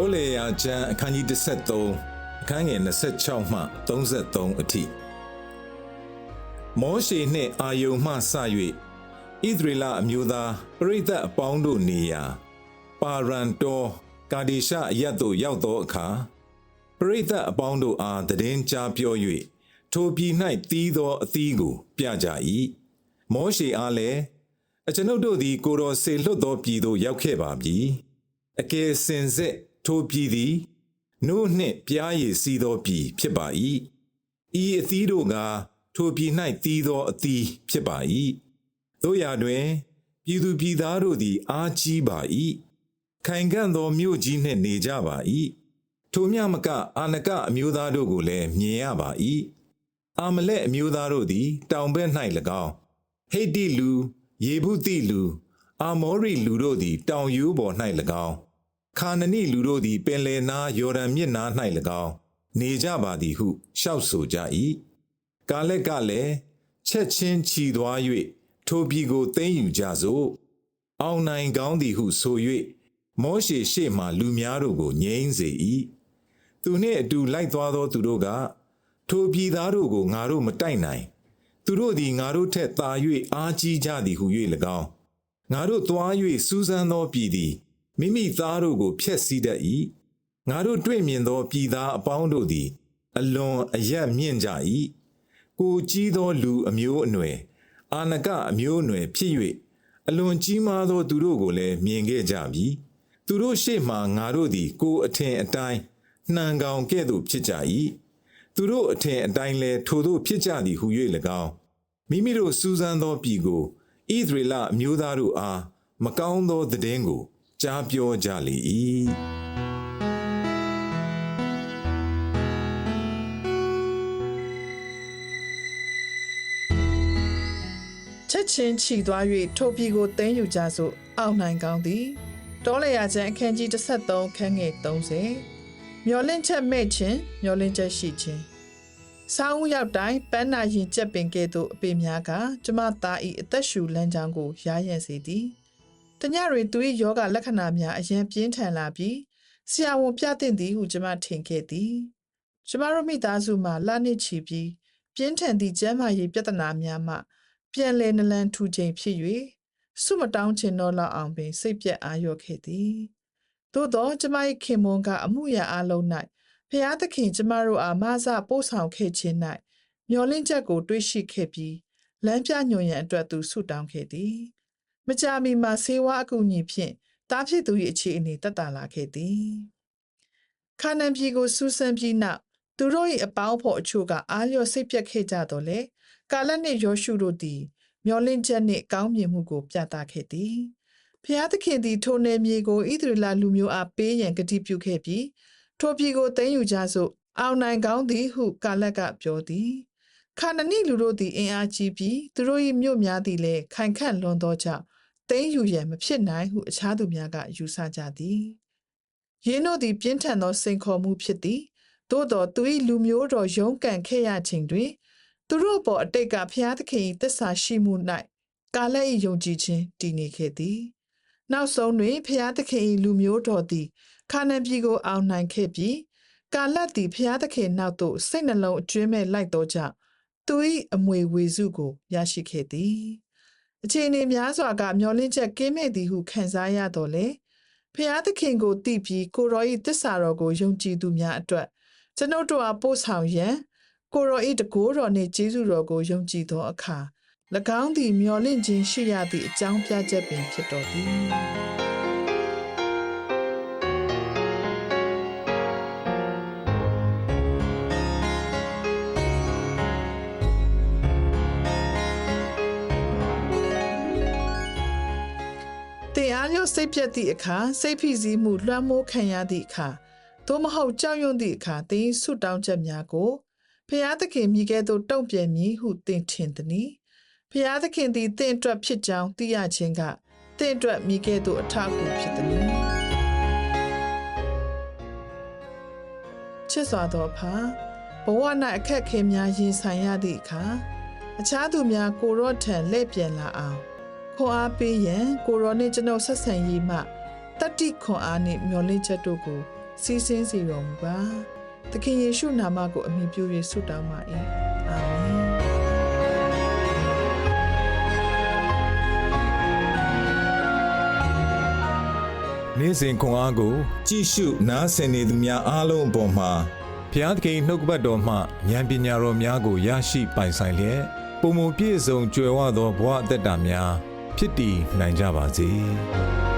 တောလေယာကျမ်းအခန်းကြီး33အခန်းငယ်26မှ33အထိမောရှေနှင့်အာယုန်မှစ၍ဣသရေလအမျိုးသားပရိသတ်အပေါင်းတို့နေရာပါရန်တောကာဒီရှအရက်သို့ရောက်သောအခါပရိသတ်အပေါင်းတို့အားတည်င်းကြားပြော၍ထိုပြည်၌တီးသောအသီးကို ပြကြ၏မောရှေအားလည်းအကျွန်ုပ်တို့သည်ကိုယ်တော်စေလွတ်သောပြည်သို့ရောက်ခဲ့ပါပြီအကယ်စင်စစ် ထိုပြည်သည်နို့နှင့်ပြားရည်စီးသောပြည်ဖြစ်ပါ၏ဤအသီးတို့ကထိုပြည်၌တီးသောအသီးဖြစ်ပါ၏တို့ရာတွင် ပြည်သူပြည်သားတို့သည် အားကြီးပါ၏ခိုင်ခံ့သောမြို့ကြီးနှင့်နေကြပါ၏ထိုမြမကအာနကအမျိုးသားတို့ကိုလည်းမြင်ရပါ၏အာမလက်အမျိုးသားတို့သည် တောင်ဘက်၌၎င်းဟိတ္တိလူယေဗုသိလူ အာမောရိလူတို့သည် တောင်ရိုးပေါ်၌၎င်း ခါနနိလူတို့သည်ပင်လယ်နားယော်ဒန်မြစ်နား၌၎င်းနေကြပါသည်ဟုလျှောက်ဆိုကြ၏ကာလက်ကလည်းချက်ချင်းချီသွား၍ထိုပြည်ကိုသိမ်းယူကြစို့အောင်နိုင်ကောင်းသည်ဟုဆို၍မောရှေရှေ့မှလူများတို့ကိုငြိမ်းစေ၏သူနှင့်အတူလိုက်သွားသောသူတို့ကထိုပြည်သားတို့ကိုငါတို့မတိုက်နိုင် သူတို့သည်ငါတို့ထက်သာ၍အားကြီးကြသည်ဟု၍၎င်းငါတို့သွား၍စူးစမ်းသောပြည်သည် မိမိသားတို့ကိုဖျက်ဆီးတတ်၏ငါတို့တွေ့မြင်သောပြည်သားအပေါင်းတို့သည် အလွန်အယက်မြင့်ကြ၏ကိုကြီးသောလူအမျိုးအနွယ်အာနကအမျိုးအနွယ်ဖြစ်၍အလွန်ကြီးမားသောသူတို့ကိုလည်းမြင်ခဲ့ကြပြီသူတို့ရှေ့မှငါတို့သည် ကိုအထင်အတိုင်းနှံကောင်ကဲ့သို့ဖြစ်ကြ၏သူတို့အထင်အတိုင်းလဲထိုတို့ဖြစ်ကြသည်ဟု၍၎င်းမိမိတို့စူးစမ်းသောပြည်ကိုဣသရေလအမျိုးသားတို့အားမကောင်းသောသတင်းကို ကြားပြောကြလေ၏ချက်ချင်းချီသွား၍ထိုပြည်ကိုသိမ်းယူကြစို့အောက်နိုင်ကောင်းသည်တောလေယာကျန်အခန်းကြီး33ခန်းငယ်30မျောလင့်ချက်မဲ့ခြင်းမျောလင့်ချက်ရှိခြင်းဆောင်းဦးရောက်တိုင်းပန်းနာရင်ကြက်ပင်ကဲ့သို့အပေများကကျမသားဤအသက်ရှူလမ်းကြောင်းကိုရားရံစေသည် တညတွင်သူ၏ယောဂလက္ခဏာများအရင်ပြင်းထန်လာပြီးဆရာဝန်ပြသင့်သည်ဟုကျမထင်ခဲ့သည်ကျမတို့မိသားစုမှာလနှစ်ချီပြီးပြင်းထန်သည့်ကျန်းမာရေးပြဿနာများမှ ပြန်လည်နလန်ထူချိန်ဖြစ်၍ဆုမတောင်းချင်တော့လောက်အောင်ပင်စိတ်ပြက်အာရုံခဲ့သည်သို့သောကျမ၏ခင်မွန်ကအမှုရာအလုံး၌ဖျားသခင်ကျမတို့အားမဆပို့ဆောင်ခဲ့ခြင်း၌မျောလင့်ချက်ကို တွေးရှိခဲ့ပြီးလမ်းပြညွှန်ရန်အတွက်သူဆုတောင်းခဲ့သည် မကြာမီမှာဆေးဝါးအကူအညီဖြင့်တားဖြစ်သူ၏အခြေအနေတက်တာလာခဲ့သည်ခါနန်ပြည်ကိုစူးစမ်းပြီးနောက်သူတို့၏အပေါင်းဖော်အချို့ကအားလျော်စိတ်ပြက်ခဲ့ကြတော့လေကာလနှင့်ယောရှုတို့သည် မျောလင့်ချက်နှင့်ကောင်းမြင်မှုကိုပြသခဲ့သည်ဖျားသခင်သည်ထိုနယ်မြေကိုဣသရေလလူမျိုးအားပေးရန်ကတိပြုခဲ့ပြီးထိုပြည်ကိုသိမ်းယူကြစို့အောင်နိုင်ကောင်းသည်ဟုကာလက်ကပြောသည်ခါနနိလူတို့သည်အင်အားကြီးပြီးသူတို့၏မြို့များသည်လည်းခိုင်ခန့်လွန်သောကြောင့် သိမ်းယူရန်မဖြစ်နိုင်ဟုအခြားသူများကယူဆကြသည်ယင်းတို့သည်ပြင်းထန်သောစိန်ခေါ်မှုဖြစ်သည်သို့တော်သူ၏လူမျိုးတော်ရုန်းကန်ခဲ့ရခြင်းတွင်သူတို့ပေါ်အတိတ်ကဖျားသခင်၏တစ္ဆာရှိမှု၌ကာလက်၏ယုံကြည်ခြင်းတည်နေခဲ့သည်နောက်ဆုံးတွင်ဖျားသခင်၏လူမျိုးတော်သည်ခါနန်ပြည်ကိုအောင်နိုင်ခဲ့ပြီးကာလတ်သည်ဖျားသခင်နောက်သို့စိတ်နှလုံးအကျွမ်းမဲ့လိုက်သောကြောင့်သူ၏အမွေဝေစုကိုရရှိခဲ့သည် အခြေအနေများစွာကမျောလင့်ချက်ကင်းမဲ့သည်ဟုခံစားရတော့လေဖျားသခင်ကိုတည်ပြီးကိုရော၏တစ္ဆာတော်ကိုယုံကြည်သူများအတွက်ကျွန်ုပ်တို့အားပို့ဆောင်ရန်ကိုရော၏တကိုးတော်နှင့်ကျေးဇူးတော်ကိုယုံကြည်သောအခါ၎င်းသည်မျောလင့်ခြင်းရှိရသည့်အကြောင်းပြချက်ပင်ဖြစ်တော်သည် မြော့စိတ်ပြက်သည့်အခါစိတ်ဖိစီးမှုလွှမ်းမိုးခံရသည့်အခါသို့မဟုတ်ကြောက်ရွံ့သည့်အခါသင်၏ဆုတောင်းချက်များကိုဖျားသခင်မိကဲ့သို့တုံ့ပြန်မည်ဟုသင်ထင်သည်။ဖျားသခင်သည်သင်အတွက်ဖြစ်ကြောင်းသိရခြင်းကသင်အတွက်မိကဲ့သို့အထောက်အကူဖြစ်သည်။ချစ်စွာသောဖာဘဝ၌အခက်အခဲများရင်ဆိုင်ရသည့်အခါအခြားသူများကိုရော့ထံလှည့်ပြန်လာအောင် ခွန်အားပေးရန်ကိုရောနှင့်ကျွန်ုပ်ဆက်ဆံရေးမှတတ္တိခွန်အားနှင့်မျှော်လင့်ချက်တို့ကိုစီးဆင်းစေတော်မူပါသခင်ယေရှုနာမကိုအမိပြု၍ဆုတောင်းပါ၏အာမင်နေ့စဉ်ခွန်အားကို ကြည့်ရှုနားဆင်နေသူများအားလုံးအပေါ်မှာဘုရားသခင်နှုတ်ကပတ်တော်မှဉာဏ်ပညာတော်များကိုရရှိပိုင်ဆိုင်လျက်ပုံမပြည့်စုံကြွယ်ဝသောဘဝအသက်တာများ ဖြစ်တည်နိုင်ကြပါစေ။